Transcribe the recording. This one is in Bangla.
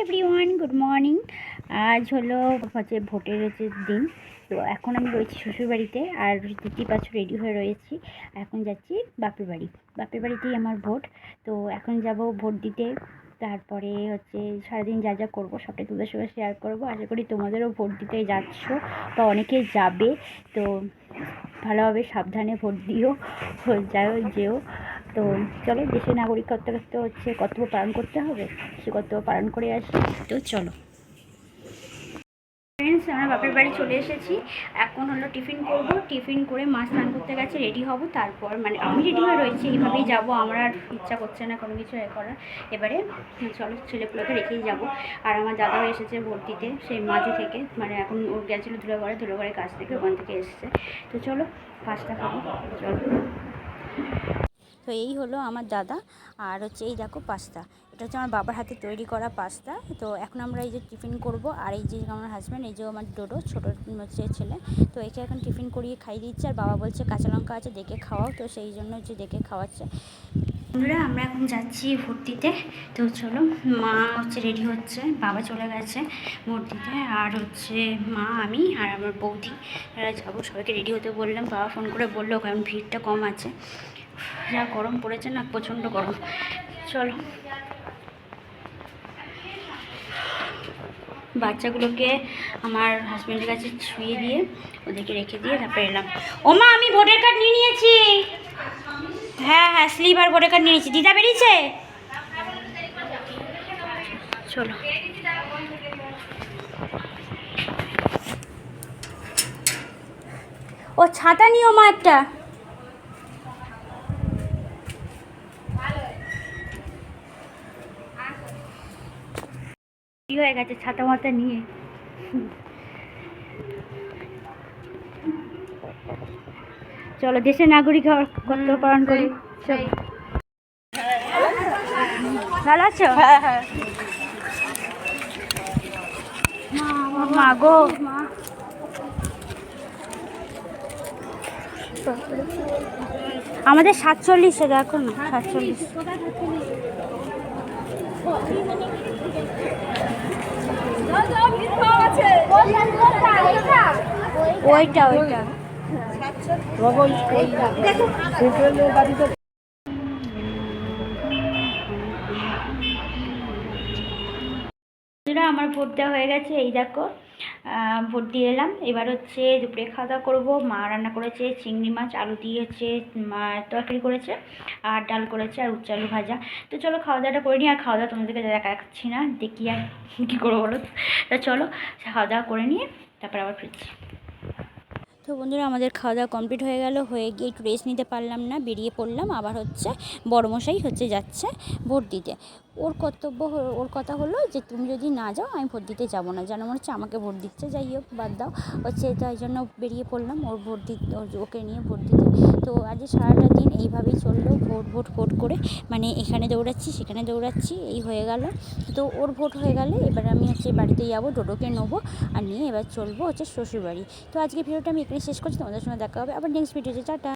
এভরিওয়ান গুড মর্নিং আজ হলো হচ্ছে ভোটের হচ্ছে দিন। তো এখন আমি রয়েছি শ্বশুরবাড়িতে আর দেখতেই পাচ্ছ রেডি হয়ে রয়েছি। এখন যাচ্ছি বাপের বাড়ি। বাপের বাড়িতেই আমার ভোট। তো এখন যাব ভোট দিতে। তারপরে হচ্ছে সারাদিন যা যা করব সবটাই তোদের সঙ্গে শেয়ার করব। আশা করি তোমাদেরও ভোট দিতে যাচ্ছ বা অনেকে যাবে। তো ভালোভাবে সাবধানে ভোট দিও। যাও যেও। তো চলো দেশের নাগরিকত্ব হচ্ছে কর্তব্য পালন করতে হবে, সে কর্তব্য পালন করে আসি। তো চলো। ফ্রেন্ডস আমরা বাপের বাড়ি চলে এসেছি। এখন হলো টিফিন করব। টিফিন করে মা স্নান করতে গেছে রেডি হব। তারপর মানে আমি রেডি হয়ে রয়েছি, এইভাবেই যাব। আমার আর ইচ্ছা করছে না কোনো কিছু এ করার। এবারে চলো ছেলেপুলোকে রেখেই যাব। আর আমার দাদাও এসেছে ভর্তিতে, সেই মাঝে থেকে। মানে এখন ও গেছিল ধুলোঘরে ধুলোঘরের কাছ থেকে ওখান থেকে এসেছে। তো চলো পাঁচটা খাব। চলো। তো এই হলো আমার দাদা আর হচ্ছে এই দেখো পাস্তা। এটা হচ্ছে আমার বাবার হাতে তৈরি করা পাস্তা। তো এখন আমরা এই যে টিফিন করব আর এই যে আমার হাজব্যান্ড এই যে আমার ডোডো, ছোটো হচ্ছে ছেলে, তো একে এখন টিফিন করিয়ে খাইয়ে দিচ্ছে আর বাবা বলছে কাঁচা লঙ্কা আছে দেখে খাওয়াও, তো সেই জন্য হচ্ছে দেখে খাওয়াচ্ছে। বন্ধুরা, আমরা এখন যাচ্ছি ভর্তিতে। তো চলো, মা হচ্ছে রেডি হচ্ছে, বাবা চলে গেছে ভর্তিতে আর হচ্ছে মা, আমি আর আমার বৌদি যাব। সবাইকে রেডি হতে বললাম, বাবা ফোন করে বলল, কারণ ভিড়টা কম আছে। যা গরম পড়েছে না, প্রচণ্ড গরম। চলো। বাচ্চাগুলোকে আমার হাজব্যান্ডের কাছে ছুঁয়ে দিয়ে ওদেরকে রেখে দিয়ে তারপরে এলাম। ওমা, আমি ভোটার কার্ড নিয়ে নিয়েছি। হ্যাঁ হ্যাঁ স্লিপ আর ভোটার কার্ড নিয়ে নিয়েছি। দিদা বেরিয়েছে? চলো। ও, ছাতা নিও মা একটা। হয়ে গেছে ছাতা মাতা নিয়ে। চলো দেশের নাগরিক হওয়ার কর্তব্য পালন করি চলো। ভালো আছো? হ্যাঁ হ্যাঁ। মা গো। আমাদের সাতচল্লিশে দেখো না সাতচল্লিশ। ওইটা ওইটা। বন্ধুরা আমার ভোট দেওয়া হয়ে গেছে। এই দেখো ভোট দিয়ে এলাম। এবার হচ্ছে দুপুরে খাওয়া দাওয়া করব। মা রান্না করেছে, চিংড়ি মাছ, আলু দিয়ে হচ্ছে তরকারি করেছে, আর ডাল করেছে, আর উচ্চ আলু ভাজা। তো চলো খাওয়া দাওয়াটা করে নিই, আর খাওয়া দাওয়া তোমাদেরকে দেখাচ্ছি না, দেখি আর কী করব বলো তো। চলো, খাওয়া দাওয়া করে নিয়ে তারপর আবার ফিরছি। তো বন্ধুরা, আমাদের খাওয়া দাওয়া কমপ্লিট হয়ে গেল। হয়ে গিয়ে একটু রেস্ট নিতে পারলাম না, বেরিয়ে পড়লাম। আবার হচ্ছে বড়মশাই হচ্ছে যাচ্ছে ভোট দিতে। ওর কর্তব্য ওর কথা হলো যে তুমি যদি না যাও, আমি ভোট দিতে যাব না। যেন মনে হচ্ছে আমাকে ভোট দিচ্ছে, যাই হোক, বাদ দাও। হচ্ছে তাই জন্য বেরিয়ে পড়লাম, ওর ভোট দিতে ওকে নিয়ে ভোট দিতে। তো আজ সারাটা দিন এইভাবেই চলল, ভোট ভোট ভোট করে। মানে এখানে দৌড়াচ্ছি, সেখানে দৌড়াচ্ছি, এই হয়ে গেল। তো ওর ভোট হয়ে গেলে এবার আমি হচ্ছে বাড়িতে যাব, ডোডোকে নেব আর নিয়ে এবার চলবো হচ্ছে শ্বশুরবাড়ি। তো আজকে ভিডিওটা আমি এখানে শেষ করছি, তোমাদের সঙ্গে দেখা হবে আবার নেক্সট ভিডিওতে টাটা।